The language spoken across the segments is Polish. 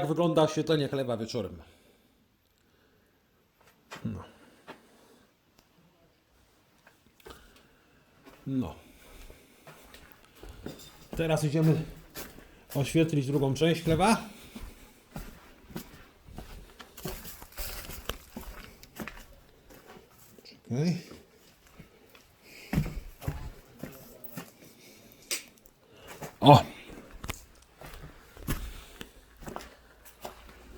Jak wygląda oświetlenie chleba wieczorem? No. No. Teraz idziemy oświetlić drugą część chleba. Czekaj. O!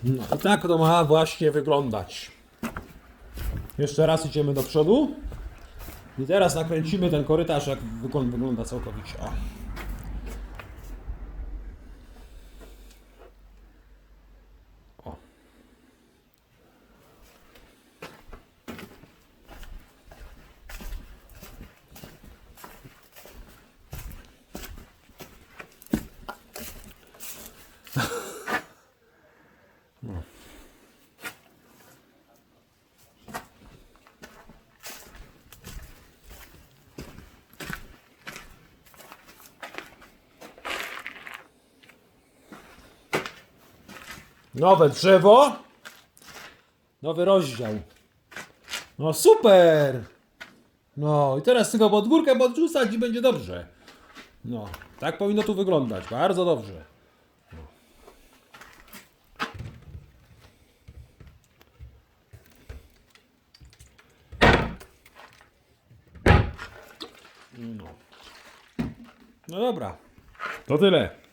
No i tak to ma właśnie wyglądać. Jeszcze raz idziemy do przodu. I teraz nakręcimy ten korytarz, jak wygląda, całkowicie. O. Nowe drzewo. Nowy rozdział. No super. No i teraz tylko pod górkę podrzucać i będzie dobrze. No, tak powinno tu wyglądać. Bardzo dobrze. No. No. No dobra. To tyle.